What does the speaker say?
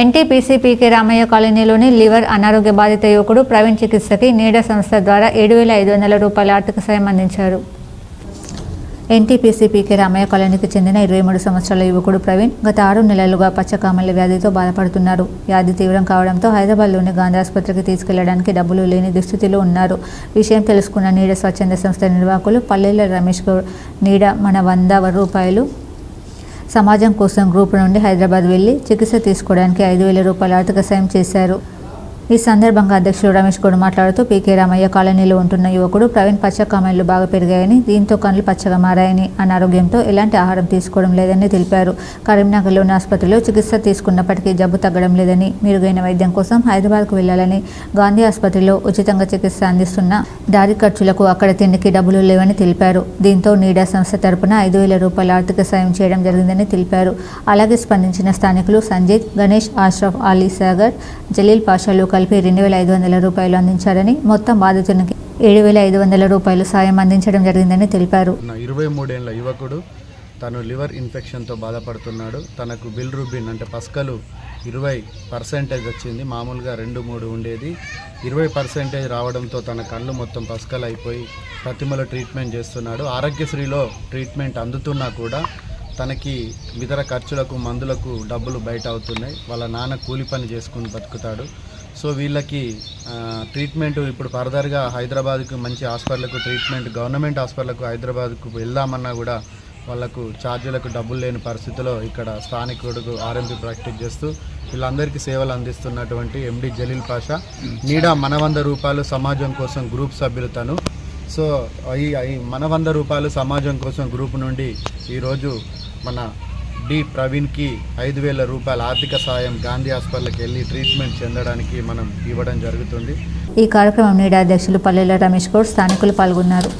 NTPC పీకే రామయ్య కాలనీలోని liver అనారోగ్య బాధిత యువకుడు ప్రవీణ్ చికిత్సకి నీడ సంస్థ ద్వారా ఏడు వేల ఐదు వందల రూపాయల ఆర్థిక సాయం అందించారు. ఎన్టీపీసీ పీకే రామయ్య కాలనీకి చెందిన ఇరవై మూడు సంవత్సరాల యువకుడు ప్రవీణ్ గత ఆరు నెలలుగా పచ్చకామల వ్యాధితో బాధపడుతున్నారు. వ్యాధి తీవ్రం కావడంతో హైదరాబాద్లోని గాంధీ ఆసుపత్రికి తీసుకెళ్ళడానికి డబ్బులు లేని దుస్థితిలో ఉన్నారు. విషయం తెలుసుకున్న నీడ స్వచ్ఛంద సంస్థ నిర్వాహకులు పల్లెల రమేష్ గౌడ్ నీడ మన వంద రూపాయలు సమాజం కోసం గ్రూప్ నుండి హైదరాబాద్ వెళ్ళి చికిత్స తీసుకోవడానికి ఐదు వేల రూపాయల ఆర్థిక సాయం చేశారు. ఈ సందర్భంగా అధ్యక్షుడు రమేష్ గౌడ్ మాట్లాడుతూ పీకే రామయ్య కాలనీలో ఉంటున్న యువకుడు ప్రవీణ్ పచ్చ కామెన్లు బాగా పెరిగాయని దీంతో కళ్ళు పచ్చగా మారాయని అనారోగ్యంతో ఎలాంటి ఆహారం తీసుకోవడం లేదని తెలిపారు. కరీంనగర్లోని ఆసుపత్రిలో చికిత్స తీసుకున్నప్పటికీ జబ్బు తగ్గడం లేదని మెరుగైన వైద్యం కోసం హైదరాబాద్కు వెళ్ళాలని గాంధీ ఆసుపత్రిలో ఉచితంగా చికిత్స అందిస్తున్న దారి ఖర్చులకు అక్కడ తిండికి డబ్బులు లేవని తెలిపారు. దీంతో నీడా సంస్థ తరపున ఐదు వేల రూపాయల ఆర్థిక సాయం చేయడం జరిగిందని తెలిపారు. అలాగే స్పందించిన స్థానికులు సంజయ్ గణేష్ ఆష్రఫ్ అలీ సాగర్ జలీల్ పాషాలు కలిపి రెండు వేల ఐదు వందల రూపాయలు అందించారని మొత్తం బాధితునికి ఏడు వేల ఐదు వందల రూపాయలు సాయం అందించడం జరిగిందని తెలిపారు. ఇరవై మూడేళ్ళ యువకుడు తను లివర్ ఇన్ఫెక్షన్తో బాధపడుతున్నాడు. తనకు బిల్ రూబిన్ అంటే పస్కలు ఇరవై పర్సెంటేజ్ వచ్చింది. మామూలుగా రెండు మూడు ఉండేది. ఇరవై పర్సెంటేజ్ రావడంతో తన కళ్ళు మొత్తం పస్కలు అయిపోయి ప్రతిమలో ట్రీట్మెంట్ చేస్తున్నాడు. ఆరోగ్యశ్రీలో ట్రీట్మెంట్ అందుతున్నా కూడా తనకి ఇతర ఖర్చులకు మందులకు డబ్బులు బయట అవుతున్నాయి. వాళ్ళ నాన్న కూలి పని చేసుకుని బతుకుతాడు. సో వీళ్ళకి ట్రీట్మెంట్ ఇప్పుడు ఫర్దర్గా హైదరాబాద్కు మంచి హాస్పిటల్కు ట్రీట్మెంట్ గవర్నమెంట్ హాస్పిటల్కు హైదరాబాద్కు వెళ్దామన్నా కూడా వాళ్ళకు ఛార్జీలకు డబ్బులు లేని పరిస్థితిలో ఇక్కడ స్థానికుడు ఆర్ఎంపీ ప్రాక్టీస్ చేస్తూ వీళ్ళందరికీ సేవలు అందిస్తున్నటువంటి ఎండి జలీల్ పాషా. నీడా మన వంద రూపాయలు సమాజం కోసం గ్రూప్ సభ్యులు తను. సో ఈ ఈ మన వంద రూపాయలు సమాజం కోసం గ్రూప్ నుండి ఈరోజు మన డి ప్రవీణ్కి ఐదు వేల రూపాయల ఆర్థిక సాయం గాంధీ హాస్పిటల్కి వెళ్ళి ట్రీట్మెంట్ చెందడానికి మనం ఇవ్వడం జరుగుతుంది. ఈ కార్యక్రమం నీడా అధ్యక్షులు పల్లెల రమేష్ గౌడ్ స్థానికులు పాల్గొన్నారు.